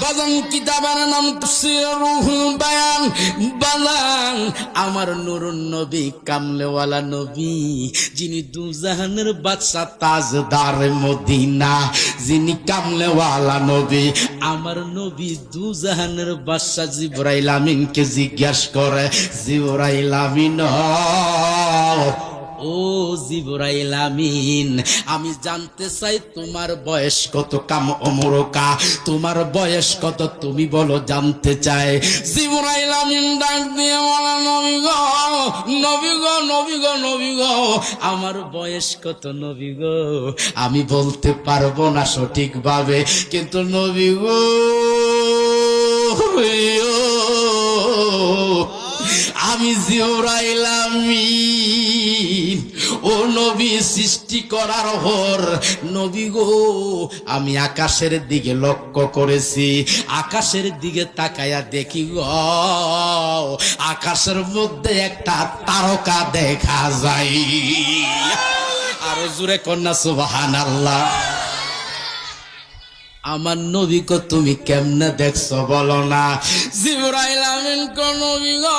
বাজান কিতাবের নাম বায়ান। বাজান, আমার নুরুন নবী, কামলেওয়ালা নবী, যিনি দুজাহানের বাদশা তাজদার মদিনা, যিনি কামলেওয়ালা নবী, আমার নবী দুজাহানের বাদশা জিব্রাইল আমিনকে জিজ্ঞাসা করে, জিব্রাইল আমিন ও জিবরাইল আমিন, আমি জানতে চাই তোমার বয়স কত কাম অমরকা? তোমার বয়স কত তুমি বলো জানতে চাই। জিবরাইল আমিন ডাক দিয়ে বলা, নবী গো নবী গো নবী গো নবী গো, আমার বয়স কত নবী গো? আমি বলতে পারব না সঠিকভাবে, কিন্তু নবী গো আমি জিওরাইলামি ও নবী সৃষ্টি করার হর। নবী গো, আমি আকাশের দিকে লক্ষ্য করেছি। আকাশের দিকে তাকায়া দেখি গো, আকাশের মধ্যে একটা তারকা দেখা যায়। আরও জুড়ে কন্যা সুবাহান আল্লাহ আমার নবীকে তুমি কেমনে দেখছ বলো না? জিবরাইল আমিন কো নবী গো।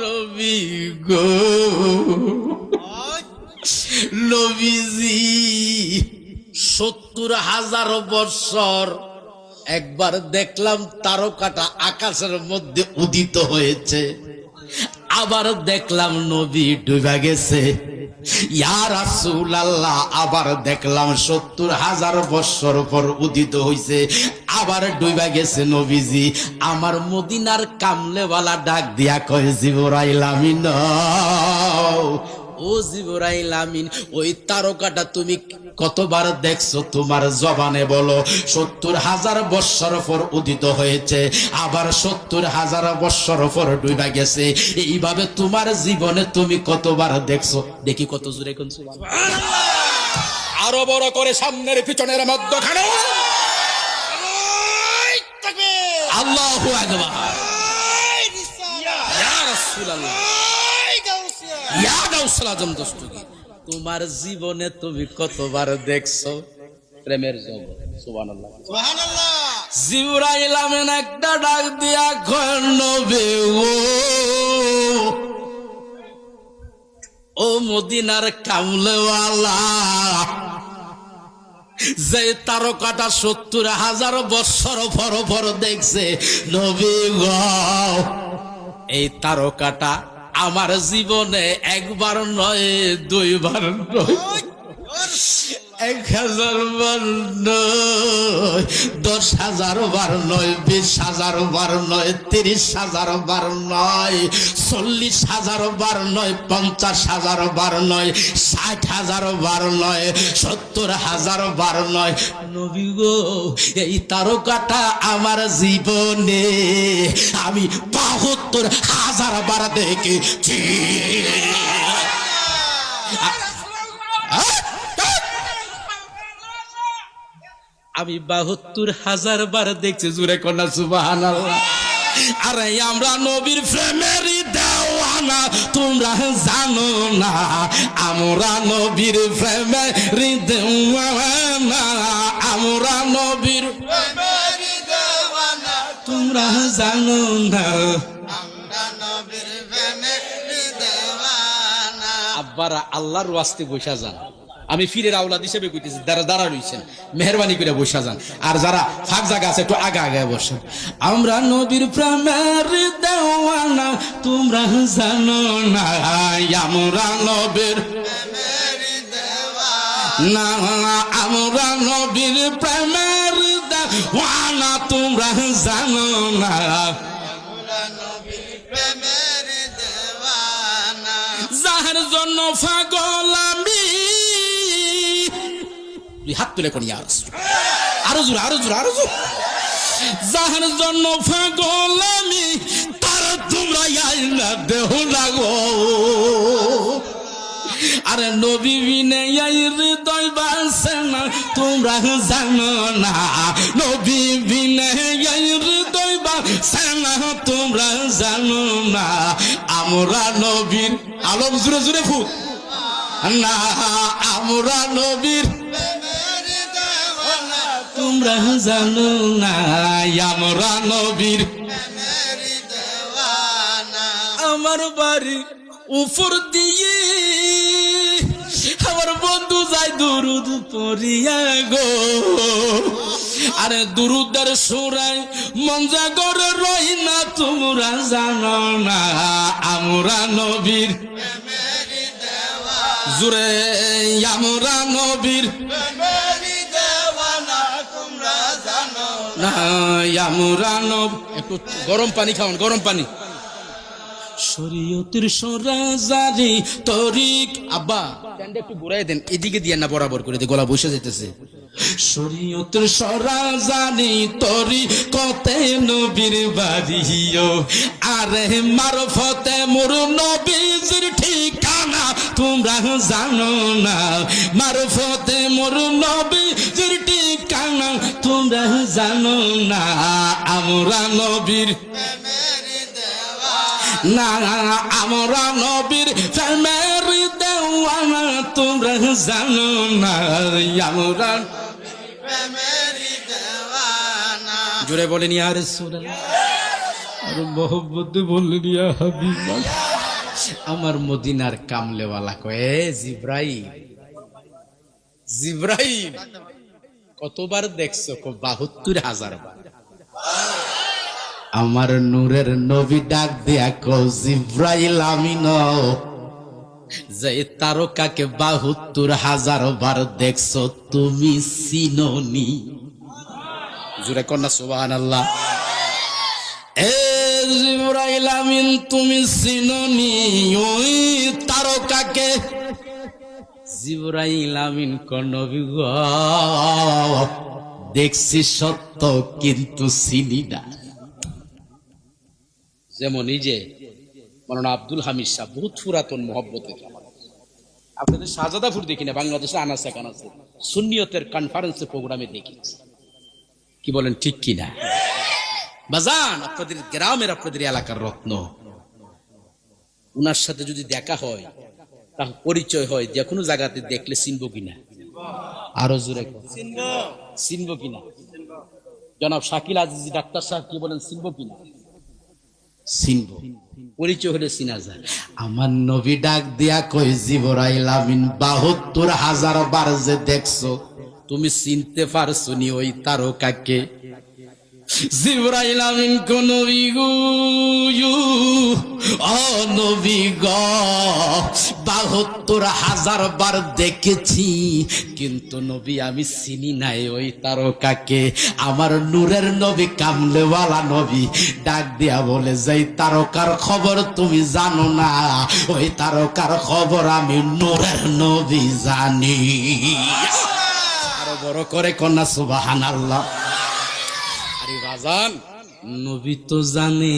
নবী গো। নবীজি, সত্তর হাজার বৎসর একবার দেখলাম তারকাটা আকাশের মধ্যে উদিত হয়েছে। আবার দেখলাম নবী ডুবা গেছে। আবার দেখলাম সত্তর হাজার বৎসর পর উদিত হইছে। আবার ডুবা গেছে নবীজি। আমার মদিনার কামলেওয়ালা ডাক দিয়া কয়, জিবরাইল আমিন, ও ওই তারকাটা তুমি কতবার দেখছ তোমার জবানে বলো। সত্তর হাজার বৎসর পর উদিত হয়েছে, আবার সত্তর হাজার বৎসর পর ডুবা গেছে। এইভাবে তোমার জীবনে তুমি কতবার দেখছ? দেখি কত জোরে কোন আরও বড় করে সামনের পিছনের মধ্যখানে। আল্লাহু তোমার জীবনে তুমি কতবার দেখছ প্রেমের জগৎ? জিবরাইল আমিন একটা ডাক দিয়া কয় নবী ও ও মদিনার কামলেওয়ালা। যে তারকাটা সত্তর হাজার বৎসর ভর ভর দেখছে, নবী গ, এই তারকাটা আমার জীবনে একবার নয়, দুইবার নয়। এক হাজার বার নয়, দশ হাজার বার নয়, বিশ হাজার বার নয়, তিরিশ হাজার বার নয়, চল্লিশ হাজার বার নয়, পঞ্চাশ হাজার বার নয়, ষাট হাজার বার নয়, সত্তর হাজার বার নয়। নবী গো, এই তারকাটা আমার জীবনে আমি বাহাত্তর হাজার বার দেখেছি। আমি বাহাত্তর হাজার বার দেখছি জুড়ে কন্যা সুবাহান আরে আমরা নবীর প্রেমের দেওয়ানা তোমরা জানো না আমরা নবীর প্রেমের দেওয়ানা আমরা নবীর তোমরা জানো না। আব্বারা আল্লাহর ওয়াস্তে বসা যান। আমি ফিরের আওলাদ হিসেবে কইতেছি যারা দাঁড়া রইছেন মেহরবানি করে বসা যান। আর যারা ফাঁক জায়গা আছে একটু আগা আগে বসেন। আমরা নবীর প্রেমের দেওয়ানা তোমরা জানো না আমরা নবীর না আমরা নবীর প্রেমের দেওয়ানা তোমরা জানো না। যাহার জন্য পাগল হাত তুলে করি আর আরও জোর আরও জোর আরও জোর। যাহার জন্য আমি, তার তোমরা আইলা দেহ লাগো আরে নবী বিনে হৃদয় বাসে না, তোমরা জানো না। নবী বিনে হৃদয় বাসে না, তোমরা জানো না। আমরা নবীর আলম জুড়ে জুড়ে ফুট। না, আমরা নবীর তোমরা জানো না, আমরা নবীর। আমার বাড়ি উপর দিয়ে, আমার বন্ধু যায় দুরুদ পড়িয়া গো। আরে দুরুদের সুরাই মঞ্জা করে রই না, তোমরা জানো না, আমরা নবীর। জুড়ে আমরা নবীর। একটু গরম পানি খাওয়ান গরম পানি। শরীয়তের সরাজারি তরিক। আব্বা প্যান্টটা একটু ঘুরাই দেন এদিকে দিয়ে না বরাবর করে গলা বসে যেতেছে শরীয়তের সরাজানি তরি কতে নবীর বাড়িও। আরে মারফতে মোর নবীজির ঠিকানা তোমরা জানো না। মারফতে মোর নবীজির ঠিকানা, তোমরা জানো না। আমরা নবীর না, আমরা নবীর প্রেমের দেওয়ানা, তোমরা জানো না। আমরা জোরে বলেন ইয়ার আর মোহব্বত বললেন ইয়া আমার মদিনার কামলেওয়ালা কয়ে জিব্রাইল জিব্রাইল, কতবার দেখছ বাহাত্তর হাজার বার? আমার নূরের নবী ডাক দিয়া কো জিব্রাইল, আমি ন, যে তারকাকে বাহাত্তর হাজার বার দেখছ, তুমি সিনোনি জোরে কন্যা সুবাহান আল্লাহ এ জিবরাইল আমিন তুমি ওই তারকাকে। আমিন দেখছি সত্য কিন্তু চিনি না। যেমন যে আব্দুল হামিদ শাহ বহুত পুরাতন মহব্বতের আপনাদের শাহজাদাপুর দেখি না, বাংলাদেশে আনাসে কানাসে সুন্নিয়তের কনফারেন্সে প্রোগ্রামে দেখি। কি বলেন, ঠিক কি না বাজান আপনাদের গ্রামের আপনাদের এলাকার রত্ন। উনার সাথে যদি দেখা হয় তার পরিচয় হয় যে কোনো জায়গাতে দেখলে চিনব কিনা? আরও জোরে চিনব। কিনা? জনাব শাকিল আজিজ ডাক্তার সাহেব কি বলেন চিনব কিনা? চিনব। পরিচয় হলে চিনা যায়। আমার নবী ডাক দিয়া কই জিবরাইল আমিন বাহাত্তর হাজার বার যে দেখছ তুমি চিনতে পারছ নি ওই তারকাকে? কোন হাজার বার দেখেছি কিন্তু নবী আমি চিনি নাই ওই তারকাকে আমার নূরের নবী কামলেওয়ালা নবী ডাক দিয়া বলে যাই তারকার খবর তুমি জানো না ওই তারকার খবর আমি নূরের নবী জানি আরও বড় করে কন্যা সুবাহান আল্লাহ আরে বাজান নবী তো জানে।